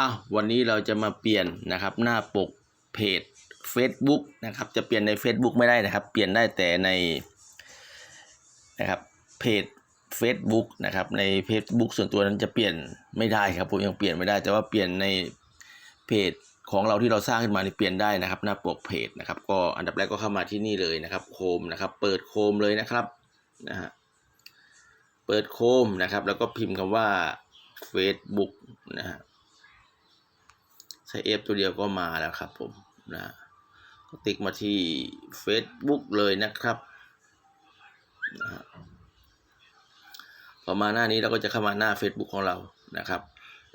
อ้าววันนี้เราจะมาเปลี่ยนนะครับ หน้าปกเพจ Facebook นะครับ จะเปลี่ยนใน Facebook ไม่ได้นะครับ เปลี่ยนได้แต่ในนะครับเพจ Facebook นะครับ ใน Facebook ส่วนตัวนั้นจะเปลี่ยนไม่ได้ครับผมยังเปลี่ยนไม่ได้ แต่ว่าเปลี่ยนในเพจของเราที่เราสร้างขึ้นมานี่เปลี่ยนได้นะครับ หน้าปกเพจนะครับ ก็อันดับแรกก็เข้ามาที่นี่เลยนะครับ โคมนะครับ เปิดโคมเลยนะครับนะฮะเปิดโคมนะครับ แล้วก็พิมพ์คำว่า Facebook นะฮะ ใช้ F ตัวเดียวก็มาแล้วครับผมนะก็ติ๊กมาที่ Facebook เลยนะครับนะฮะพอมาหน้านี้เราก็จะเข้ามาหน้า Facebook ของเรานะครับ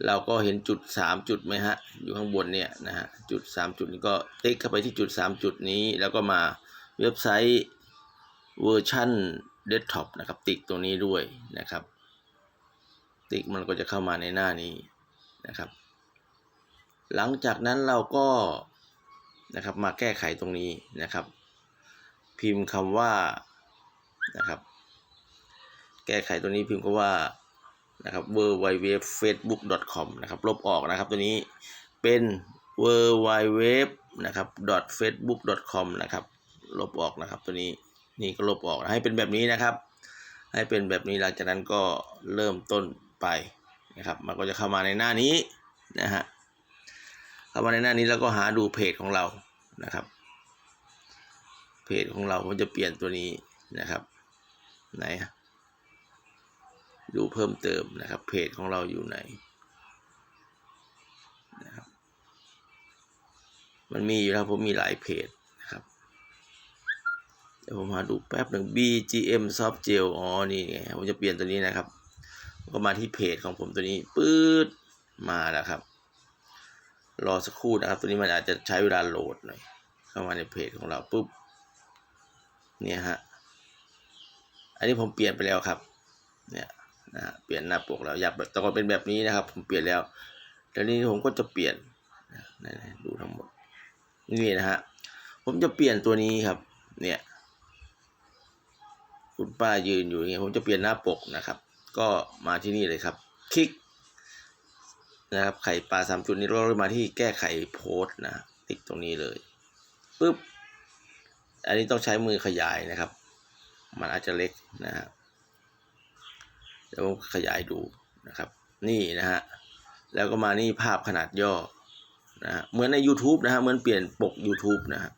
เราก็เห็นจุด 3 จุดไหมฮะ อยู่ข้างบนเนี่ยนะฮะจุด 3 จุดนี้ก็ติ๊กเข้าไปที่จุด 3 จุดนี้ แล้วก็มาเว็บไซต์เวอร์ชันเดสก์ท็อปนะครับ ติ๊กตรงนี้ด้วยนะครับ ติ๊กมันก็จะเข้ามาในหน้านี้นะครับ หลังจากนั้นเราก็นะครับมาแก้ไขตรงนี้นะครับ พิมพ์คำว่านะครับ แก้ไขตัวนี้พิมพ์คำว่านะครับ w w w facebook com นะครับลบออกนะครับตัวนี้เป็น w w w นะครับ facebook com นะครับลบออกนะครับตัวนี้นี่ก็ลบออกให้เป็นแบบนี้นะครับ ให้เป็นแบบนี้หลังจากนั้นก็เริ่มต้นไปนะครับ มันก็จะเข้ามาในหน้านี้นะฮะ เข้ามาในหน้านี้แล้วก็หาดูเพจของเรานะครับ เพจของเราผมจะเปลี่ยนตัวนี้นะครับ ไหนดูเพิ่มเติมนะครับ เพจของเราอยู่ไหนนะครับมันมีอยู่แล้วผมมีหลายเพจนะครับเดี๋ยวผมหาดูแป๊บหนึ่ง BGM Soft Gel อ๋อนี่ไงผมจะเปลี่ยนตัวนี้นะครับ ก็มาที่เพจของผมตัวนี้ปื๊ดมาแล้วครับ รอสักครู่นะครับ ตัวนี้มันอาจจะใช้เวลาโหลดหน่อยเข้ามาในเพจของเราปุ๊บเนี่ยฮะอันนี้ผมเปลี่ยนไปแล้วครับ เนี่ยนะเปลี่ยนหน้าปกแล้วอยากแบบแต่ก่อนเป็นแบบนี้นะครับ ผมเปลี่ยนแล้วแต่นี้ผมก็จะเปลี่ยนดูทั้งหมดนี่นะฮะผมจะเปลี่ยนตัวนี้ครับ เนี่ย คุณป้ายืนอยู่อย่างเงี้ยผมจะเปลี่ยนหน้าปกนะครับ ก็มาที่นี่เลยครับ คลิก นะครับไข่ปลาสามจุดนี้เรามาที่แก้ไขโพสต์นะติ๊กตรงนี้เลยปุ๊บอันนี้ต้องใช้มือขยายนะครับ มันอาจจะเล็กนะฮะเดี๋ยวผมขยายดูนะครับ นี่นะฮะแล้วก็มานี่ภาพขนาดย่อนะฮะเหมือนใน YouTube นะฮะเหมือนเปลี่ยนปก YouTube นะฮะ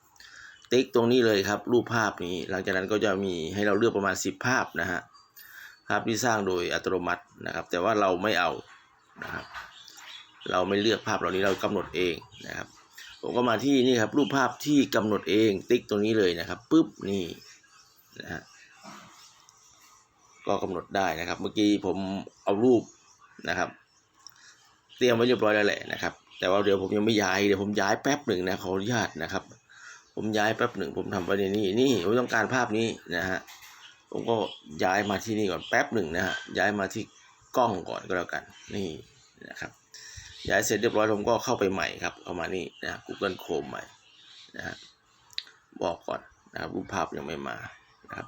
ติ๊กตรงนี้เลยครับ รูปภาพนี้ หลังจากนั้นก็จะมีให้เราเลือกประมาณ 10 ภาพนะฮะภาพที่สร้างโดยอัตโนมัตินะครับ แต่ว่าเราไม่เอานะครับ เราไม่เลือกภาพเหล่านี้เรากำหนดเองนะครับผมก็มาที่นี่ครับรูปภาพที่กำหนดเองติ๊กตรงนี้เลยนะครับปุ๊บนี่นะฮะก็กำหนดได้นะครับ เมื่อกี้ผมเอารูปนะครับ เตรียมไว้เรียบร้อยแล้วแหละนะครับ แต่ว่าเดี๋ยวผมยังไม่ย้ายเดี๋ยวผมย้ายแป๊บหนึ่งนะขออนุญาตนะครับ ผมย้ายแป๊บหนึ่งผมทำไว้ในนี่นี่ผมต้องการภาพนี้นะฮะผมก็ย้ายมาที่นี่ก่อนแป๊บหนึ่งนะฮะย้ายมาที่กล้องก่อนก็แล้วกันนี่นะครับ ย้ายเสร็จเรียบร้อยผมก็เข้าไปใหม่ครับเข้ามานี่นะ Google Chrome ใหม่นะฮะบอกก่อนนะครับรูปภาพยังไม่มานะครับ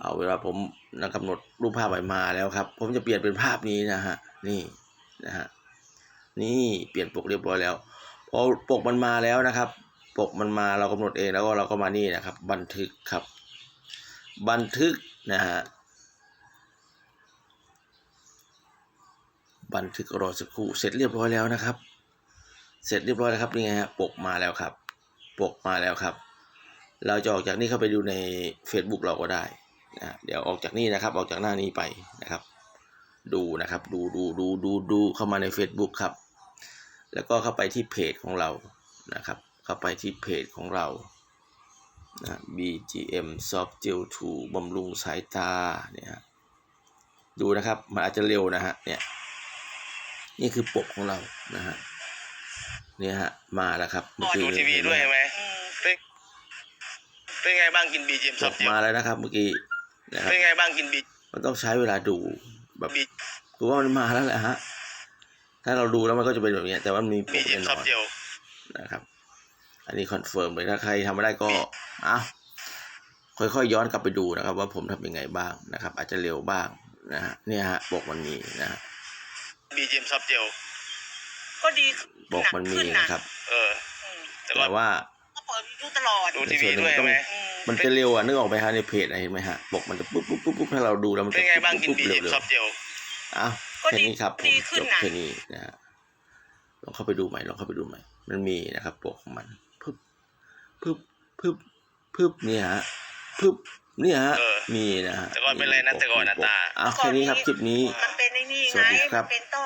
เอาเวลาผมนะกำหนดรูปภาพใหม่มาแล้วครับ ผมจะเปลี่ยนเป็นภาพนี้นะฮะนี่นะฮะนี่เปลี่ยนปกเรียบร้อยแล้วพอปกมันมาแล้วนะครับ ปกมันมาเรากำหนดเองแล้วก็เราก็มานี่นะครับ บันทึกครับ บันทึกนะฮะ บันทึกรอสักครู่เสร็จเรียบร้อยแล้วนะครับ เสร็จเรียบร้อยแล้วครับนี่ไงฮะปกมาแล้วครับ ปกมาแล้วครับ เราจะออกจากนี่เข้าไปดูใน Facebook เราก็ได้นะเดี๋ยวออกจากนี่นะครับ ออกจากหน้านี้ไปนะครับ ดูนะครับ ดูดูดูดูดูเข้ามาใน Facebook ครับ แล้วก็เข้าไปที่เพจของเรานะครับ เข้าไปที่เพจของเรานะ BGM Soft Gel 2บำรุงสายตาเนี่ยดูนะครับ มันอาจจะเร็วนะฮะเนี่ย นี่คือปกของเรานะฮะเนี่ยฮะมาแล้วครับนอนดูทีวีด้วยใช่ไหมเป็นเป็นไงบ้างกินบีจีเอ็มปซับกเดียวมาแล้วนะครับ เมื่อกี้นะครับเป็นไงบ้างกินบีมันต้องใช้เวลาดูแบบบีคือว่ามันมาแล้วแหละฮะถ้าเราดูแล้วมันก็จะเป็นแบบนี้แต่ว่ามันมีปบีกจีเอ็แน่มนซัอบนเดียวนะครับ อันนี้คอนเฟิร์มเลยถ้าใครทำไม่ได้ก็อะค่อยๆย้อนกลับไปดูนะครับ ว่าผมทำยังไงบ้างนะครับ อาจจะเร็วบ้างนะฮะเนี่ยฮะปกมันมีนะฮะบีจีเอ็ม ซับเดียวก็ก็ดีบอกมันมีหขึ้นะครับ เอออืมแต่แต่ว่าว่าก็เปิดดูตลอดดูทีวีด้วยใช่ไหมอืมมันจะเร็วอะนึกออกไหมฮะในเพจอะเห็นไหมฮะบอกมันจะปุ๊บปุ๊บปุ๊บปุ๊บให้เราดูแล้วมันเป็จะนไงบ้างกินปุ๊บบีปุ๊บเอ็มเร็วซอฟเจล ๆอ้าวก็แค่ดีนี้ครับผมดีขึ้จนบนะแค่นี้นะฮะลองเข้าไปดูใหม่ลองเข้าไปดูใหม่ มันมีนะครับปกของมันปึ๊บปึ๊บปึ๊บปึ๊บเนี่ยฮะปึ๊บเนี่ยฮะมีนะฮะแต่ก่อนเป็นไรนะแต่ก่อนนะตา อ้าวแค่นี้ครับคลิปนี้ มันเป็นไอ้นี่สวัไงสดีครับมันเป็นต้อหิน